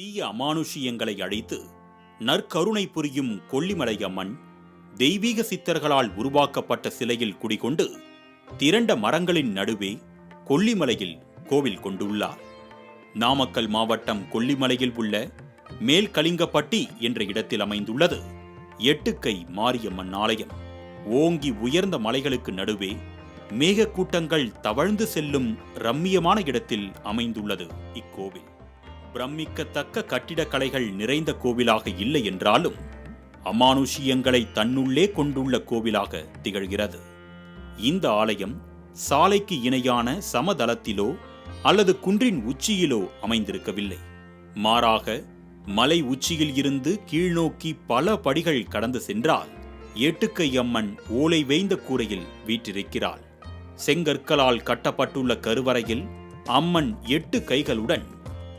தீய அமானுஷியங்களை அழைத்து நற்கருணை புரியும் கொல்லிமலை அம்மன் தெய்வீக சித்தர்களால் உருவாக்கப்பட்ட சிலையில் குடிகொண்டு திரண்ட மரங்களின் நடுவே கொல்லிமலையில் கோவில் கொண்டுள்ளார். நாமக்கல் மாவட்டம் கொல்லிமலையில் உள்ள மேல்கலிங்கப்பட்டி என்ற இடத்தில் அமைந்துள்ளது எட்டுக்கை மாரியம்மன் ஆலயம். ஓங்கி உயர்ந்த மலைகளுக்கு நடுவே மேகக்கூட்டங்கள் தவழ்ந்து செல்லும் ரம்மியமான இடத்தில் அமைந்துள்ளது இக்கோவில். பிரமிக்கத்தக்க கட்டிடக்கலைகள் நிறைந்த கோவிலாக இல்லை என்றாலும் அமானுஷியங்களை தன்னுள்ளே கொண்டுள்ள கோவிலாக திகழ்கிறது. இந்த ஆலயம் சாலைக்கு இணையான சமதளத்திலோ அல்லது குன்றின் உச்சியிலோ அமைந்திருக்கவில்லை. மாறாக மலை உச்சியில் இருந்து கீழ்நோக்கி பல படிகள் கடந்து சென்றால் எட்டுக்கை அம்மன் ஓலை வேய்ந்த கூரையில் வீற்றிருக்கிறாள். செங்கற்களால் கட்டப்பட்டுள்ள கருவறையில் அம்மன் எட்டு கைகளுடன்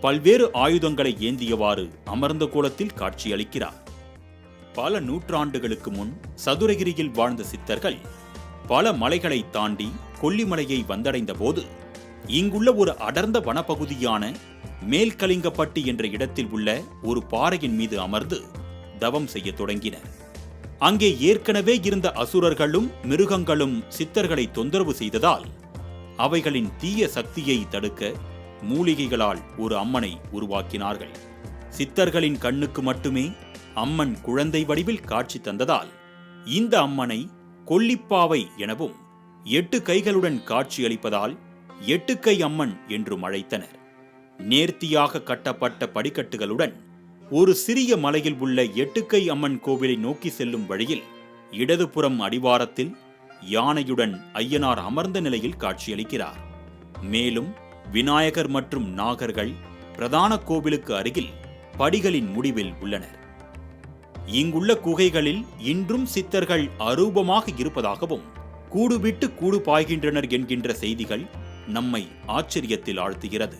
பல்வேறு ஆயுதங்களை ஏந்தியவாறு அமர்ந்த கோலத்தில் காட்சியளிக்கிறார். பல நூற்றாண்டுகளுக்கு முன் சதுரகிரியில் வாழ்ந்த சித்தர்கள் பல மலைகளை தாண்டி கொல்லிமலையை வந்தடைந்த போது இங்குள்ள ஒரு அடர்ந்த வனப்பகுதியான மேல்கலிங்கப்பட்டி என்ற இடத்தில் உள்ள ஒரு பாறையின் மீது அமர்ந்து தவம் செய்யத் தொடங்கினர். அங்கே ஏற்கனவே இருந்த அசுரர்களும் மிருகங்களும் சித்தர்களை தொந்தரவு செய்ததால் அவைகளின் தீய சக்தியை தடுக்க மூலிகைகளால் ஒரு அம்மனை உருவாக்கினார்கள். சித்தர்களின் கண்ணுக்கு மட்டுமே அம்மன் குழந்தை வடிவில் காட்சி தந்ததால் இந்த அம்மனை கொல்லிப்பாவை எனவும் எட்டு கைகளுடன் காட்சியளிப்பதால் எட்டுக்கை அம்மன் என்றும் அழைத்தனர். நேர்த்தியாக கட்டப்பட்ட படிக்கட்டுகளுடன் ஒரு சிறிய மலையில் உள்ள எட்டுக்கை அம்மன் கோவிலை நோக்கி செல்லும் வழியில் இடதுபுறம் அடிவாரத்தில் யானையுடன் ஐயனார் அமர்ந்த நிலையில் காட்சியளிக்கிறார். மேலும் விநாயகர் மற்றும் நாகர்கள் பிரதான கோவிலுக்கு அருகில் படிகளின் முடிவில் உள்ளனர். இங்குள்ள குகைகளில் இன்றும் சித்தர்கள் அரூபமாக இருப்பதாகவும் கூடுவிட்டு கூடு பாய்கின்றனர் என்கின்ற செய்திகள் நம்மை ஆச்சரியத்தில் ஆழ்த்துகிறது.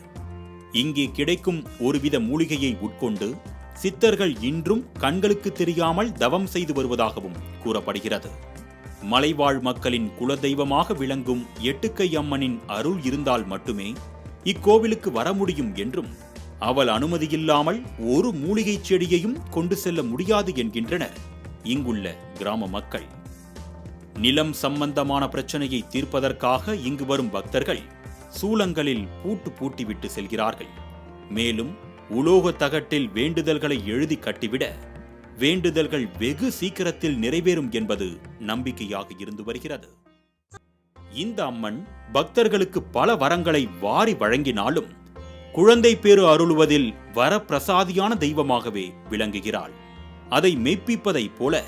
இங்கே கிடைக்கும் ஒருவித மூலிகையை உட்கொண்டு சித்தர்கள் இன்றும் கண்களுக்கு தெரியாமல் தவம் செய்து வருவதாகவும் கூறப்படுகிறது. மலைவாழ் மக்களின் குலதெய்வமாக விளங்கும் எட்டுக்கை அம்மனின் அருள் இருந்தால் மட்டுமே இக்கோவிலுக்கு வர முடியும் என்றும் அவள் அனுமதியில்லாமல் ஒரு மூலிகைச் செடியையும் கொண்டு செல்ல முடியாது என்கின்றனர். இங்குள்ள கிராம மக்கள். நிலம் சம்பந்தமான பிரச்சனையை தீர்ப்பதற்காக இங்கு வரும் பக்தர்கள் சூலங்களில் பூட்டு பூட்டிவிட்டு செல்கிறார்கள். மேலும் உலோக தகட்டில் வேண்டுதல்களை எழுதி கட்டிவிட வேண்டுதல்கள் வெகு சீக்கிரத்தில் நிறைவேறும் என்பது நம்பிக்கையாக இருந்து வருகிறது. இந்த அம்மன் பக்தர்களுக்கு பல வரங்களை வாரி வழங்கினாலும் குழந்தை பேறு அருளுவதில் வரப்பிரசாதியான தெய்வமாகவே விளங்குகிறாள். அதை மெய்ப்பிப்பதைப் போல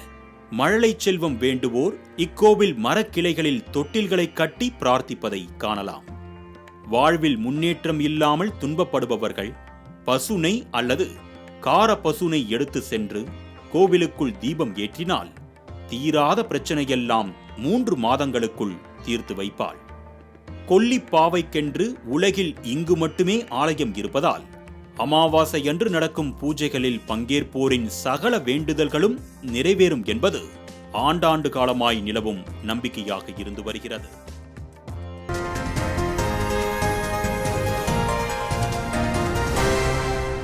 மழலை செல்வம் வேண்டுவோர் இக்கோவில் மரக்கிளைகளில் தொட்டில்களை கட்டி பிரார்த்திப்பதை காணலாம். வாழ்வில் முன்னேற்றம் இல்லாமல் துன்பப்படுபவர்கள் பசுனை அல்லது கார பசுனை எடுத்து சென்று கோவிலுக்குள் தீபம் ஏற்றினால் தீராத பிரச்சனையெல்லாம் மூன்று மாதங்களுக்குள் தீர்த்து வைப்பாள். கொல்லிப்பாவைக்கென்று உலகில் இங்கு மட்டுமே ஆலயம் இருப்பதால் அமாவாசையன்று நடக்கும் பூஜைகளில் பங்கேற்போரின் சகல வேண்டுதல்களும் நிறைவேறும் என்பது ஆண்டாண்டு காலமாய் நிலவும் நம்பிக்கையாக இருந்து வருகிறது.